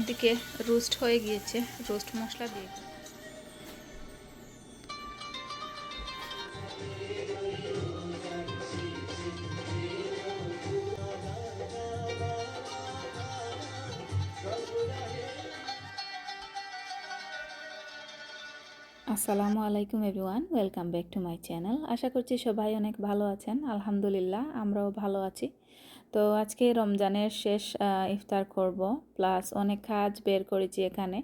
এদিকে রোস্ট হয়ে গিয়েছে, রোস্ট মশলা দিয়ে। আসসালামু আলাইকুম everyone, welcome back to my channel. আশা করছি সবাই অনেক ভালো আছেন। আলহামদুলিল্লাহ, আমরাও ভালো আছি। তো আজকে রমজানের শেষ ইফতার করব, প্লাস অনেক কাজ বের করেছি এখানে।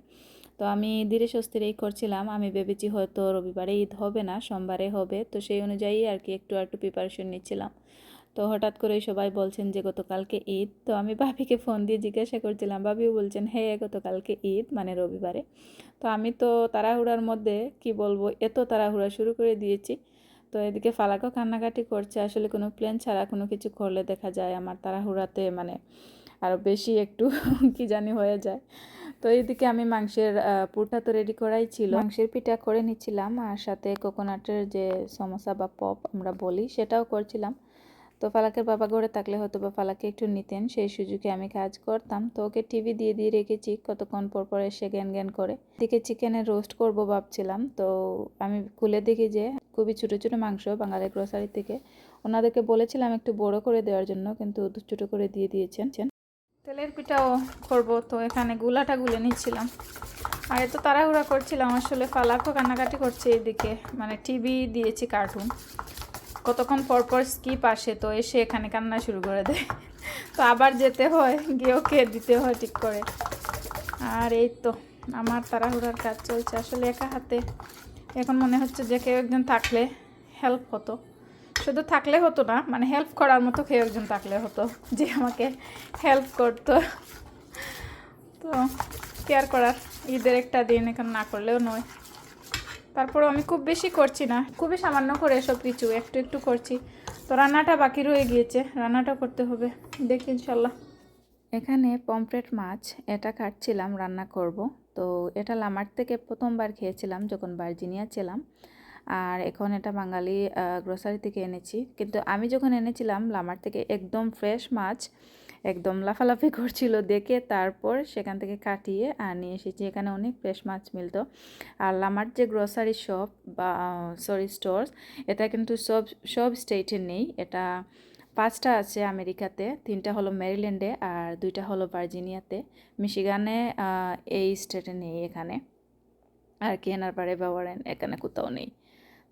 তো আমি ধীরে সুস্থিরেই করছিলাম, আমি ভেবেছি হয়তো রবিবারে ঈদ হবে না, সোমবারে হবে, তো সেই অনুযায়ী আর কি একটু একটু প্রিপারেশন নিচ্ছিলাম। তো হঠাৎ করে সবাই বলছেন যে, গতকালকে ঈদ। তো আমি ভাবিকে ফোন দিয়ে জিজ্ঞাসা করছিলাম, ভাবিও বলছেন হ্যাঁ গতকালকে ঈদ মানে রবিবারে। তো আমি তো তাড়াহুড়ার মধ্যে, কি বলব, এত তাড়াহুড়া শুরু করে দিয়েছি। তো এদিকে ফালাকও কান্নাকাটি করছে। আসলে কোনো প্ল্যান ছাড়া কোনো কিছু করলে দেখা যায় আমার তাড়াহুড়াতে মানে আরও বেশি একটু কি জানি হয়ে যায়। তো এইদিকে আমি মাংসের পুরটা তো রেডি করাই ছিল। মাংসের পিঠা করে নিচ্ছিলাম আর সাথে কোকোনাটের যে সমোসা বা পপ আমরা বলি সেটাও করছিলাম। তো ফালাকের বাবা ঘরে থাকলে হয়তো বা ফালাকে একটু নিতেন। সেই সুযোগে আমি কাজ করতাম। তো ওকে টিভি দিয়ে দিয়ে রেখেছি। কতক্ষণ পর পর এসে জ্ঞান জ্ঞান করে। এদিকে চিকেনের রোস্ট করব ভাবছিলাম। তো আমি খুলে দেখি যে খুবই ছোটো ছোটো মাংস বাঙালি গ্রোসারি থেকে। ওনাদেরকে বলেছিলাম একটু বড় করে দেওয়ার জন্য, কিন্তু ছোটো করে দিয়ে দিয়েছেন। তেলের পিঠাও করব। তো এখানে গুলাটা গুলে নিচ্ছিলাম। আর এত তাড়াহুড়া করছিলাম। আসলে ফালাকও কান্নাকাটি করছে এদিকে। মানে টিভি দিয়েছি কার্টুন কতক্ষণ পর পর স্কিপ আসে, তো এসে এখানে কান্না শুরু করে দেয়। তো আবার যেতে হয়, গিয়ে ওকে দিতে হয় ঠিক করে। আর এই তো, আমার তাড়াহুড়ার কাজ চলছে। আসলে একা হাতে, এখন মনে হচ্ছে যে কেউ একজন থাকলে হেল্প হতো। শুধু থাকলে হতো না মানে হেল্প করার মতো কেউ একজন থাকলে হতো, যে আমাকে হেল্প করতো। তো কেয়ার করার ঈদের একটা দিন এখন না করলেও নয়। তারপর আমি খুব বেশি করছি না। খুবই সামান্য করে সব কিছু, একটু একটু করছি। তো রান্নাটা বাকি রয়ে গিয়েছে, রান্নাটা করতে হবে। দেখি ইনশাল্লাহ। এখানে পমফ্রেট মাছ এটা কাটছিলাম, রান্না করব। তো এটা লামার থেকে প্রথমবার খেয়েছিলাম, যখন ভার্জিনিয়া ছিলাম। আর এখন এটা বাঙালি গ্রোসারি থেকে এনেছি। কিন্তু আমি যখন এনেছিলাম, লামার থেকে একদম ফ্রেশ মাছ একদম লাফালাফি করছিল দেখে তারপর সেখান থেকে কাটিয়ে আর নিয়ে এসেছি। এখানে অনেক ফ্রেশ মাছ মিলতো। আর লামার যে গ্রোসারি শপ বা সরি স্টোরস এটা কিন্তু সব সব স্টেটে নেই। এটা পাঁচটা আছে আমেরিকাতে, তিনটা হলো মেরিল্যান্ডে আর দুইটা হলো ভার্জিনিয়াতে। মিশিগানে এই স্টেটে নেই এখানে। আর কেনার পারে ব্যবহারেন এখানে কোথাও নেই।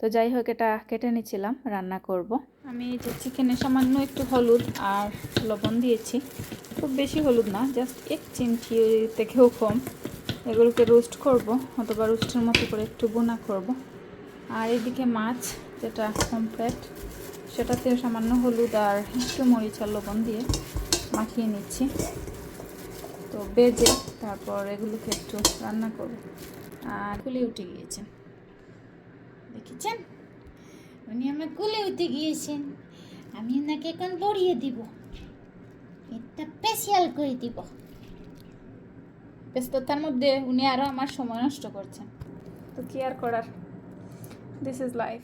তো যাই হোক, এটা কেটে নিয়েছিলাম, রান্না করব। আমি যে চিকেনে সামান্য একটু হলুদ আর লবণ দিয়েছি। খুব বেশি হলুদ না, জাস্ট এক চিমটি থেকেও কম। এগুলোকে রোস্ট করব, অথবা রোস্টের মতো করে একটু বোনা করব। আর এদিকে মাছ যেটা কমপ্লিট সেটাতেও সামান্য হলুদ আর একটু মরিচ আর লবণ দিয়ে মাখিয়ে নিচ্ছি। তো বেজে তারপর এগুলোকে একটু রান্না করব। আর খুলে উঠে গিয়েছেন দেখেছেন উনি আমার কোলে উঠে গিয়েছেন। আমি ওনাকে এখন বড়িয়ে দিব। এটা স্পেশাল করে দিব। ব্যস্ততার মধ্যে উনি আরও আমার সময় নষ্ট করছেন। তো কি আর করার? দিস ইজ লাইফ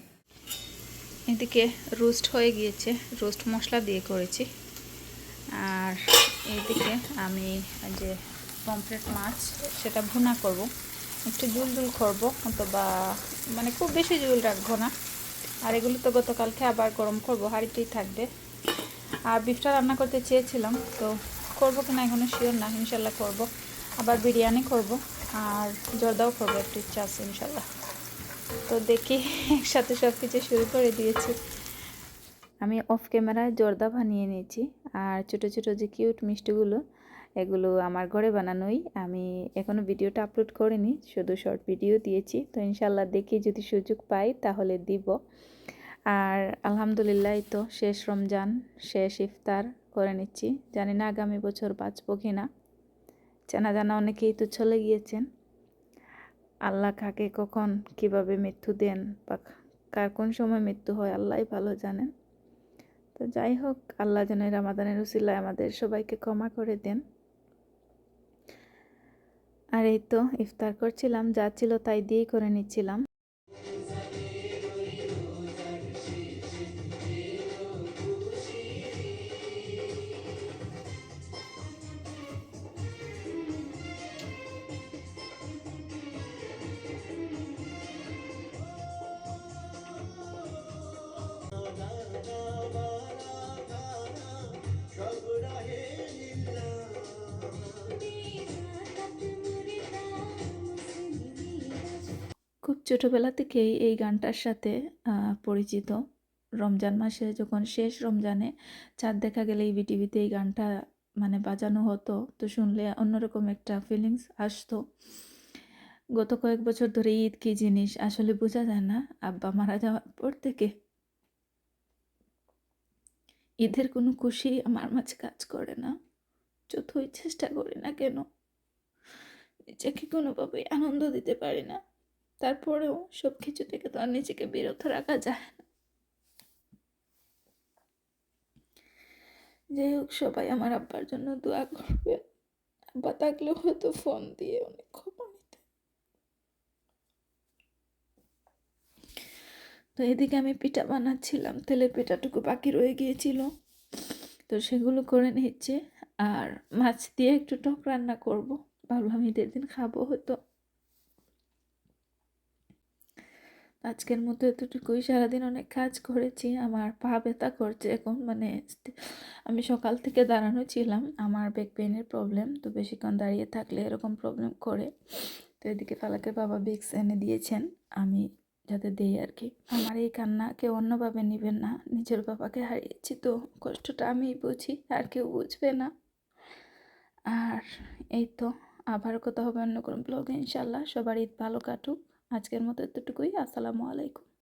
এদিকে রোস্ট হয়ে গিয়েছে। রোস্ট মশলা দিয়ে করেছি। আর এদিকে আমি যে পমফ্রেট মাছ, সেটা ভুনা করব। একটু জুল জুল করব, অথবা মানে খুব বেশি জুল রাখব না। আর এগুলো তো গতকালকে আবার গরম করব, হাঁড়িতেই থাকবে। আর বিফটা রান্না করতে চেয়েছিলাম, তো করব কিনা এখনও শিওর না, ইনশাল্লাহ করব। আবার বিরিয়ানি করব, আর জর্দাও করব, একটু ইচ্ছা আছে ইনশাল্লাহ। তো দেখি, একসাথে সব কিছু শুরু করে দিয়েছি। আমি অফ ক্যামেরায় জর্দা বানিয়ে নিয়েছি, আর ছোটো ছোটো যে কিউট মিষ্টিগুলো এগুলো আমার ঘরে বানানোই। আমি এখনও ভিডিওটা আপলোড করিনি, শুধু শর্ট ভিডিও দিয়েছি। তো ইনশাল্লাহ দেখি যদি সুযোগ পাই তাহলে দিব। আর আলহামদুলিল্লাহ তো শেষ রমজান, শেষ ইফতার করে নিচ্ছি। জানি না আগামী বছর বাঁচবো কি না চেনা জানা অনেকেই তো চলে গিয়েছেন। আল্লাহ কাকে কখন কীভাবে মৃত্যু দেন বা কার কোন সময় মৃত্যু হয় আল্লাহই ভালো জানেন। তো যাই হোক, আল্লাহ যেন রামাদানের উসিলায় আমাদের সবাইকে ক্ষমা করে দেন। আর এই তো ইফতার করছিলাম যা ছিল তাই দিয়েই করে নিচ্ছিলাম। খুব ছোটোবেলা থেকেই এই গানটার সাথে পরিচিত। রমজান মাসে যখন শেষ রমজানে চাঁদ দেখা গেলে এই বিটিভিতে এই গানটা মানে বাজানো হতো, তো শুনলে অন্যরকম একটা ফিলিংস আসতো। গত কয়েক বছর ধরে ঈদ কী জিনিস আসলে বোঝা যায় না, আব্বা মারা যাওয়ার পর থেকে। ঈদের কোনো খুশি আমার মাঝে কাজ করে না, যতই চেষ্টা করি না কেন, নিজেকে কোনোভাবেই আনন্দ দিতে পারি না। তারপরেও সব কিছু থেকে তো আর নিজেকে বিরত রাখা যায় না। যাই হোক, সবাই আমার আব্বার জন্য দোয়া করবে। আব্বা থাকলে হয়তো ফোন দিয়ে অনেক খবর নিতে। তো এদিকে আমি পিঠা বানাচ্ছিলাম, তেলের পিঠাটুকু বাকি রয়ে গিয়েছিল। তো সেগুলো করে নিচ্ছে। আর মাছ দিয়ে একটু টক রান্না করব। ভাবলাম ঈদের দিন খাব হয়তো। আজকের মতো এতটুকুই। সারাদিন অনেক কাজ করেছি, আমার পা ব্যথা করছে এখন মানে আমি সকাল থেকে দাঁড়ানো ছিলাম, আমার ব্যাক পেইনের প্রবলেম তো বেশিক্ষণ দাঁড়িয়ে থাকলে এরকম প্রবলেম করে। তো এদিকে ফালাকের বাবা বিক্স এনে দিয়েছেন, আমি যাতে দেই আর কি আমার এই কান্না কেউ অন্যভাবে নেবেন না, নিজের বাবাকে হারিয়েছি তো, কষ্টটা আমি বুঝি, আর কেউ বুঝবে না। আর এই তো আবার কথা হবে অন্য কোনো ব্লগে ইনশাল্লাহ, সবার ঈদ ভালো কাটুক। আজকের মতো এতটুকুই। আসসালামু আলাইকুম।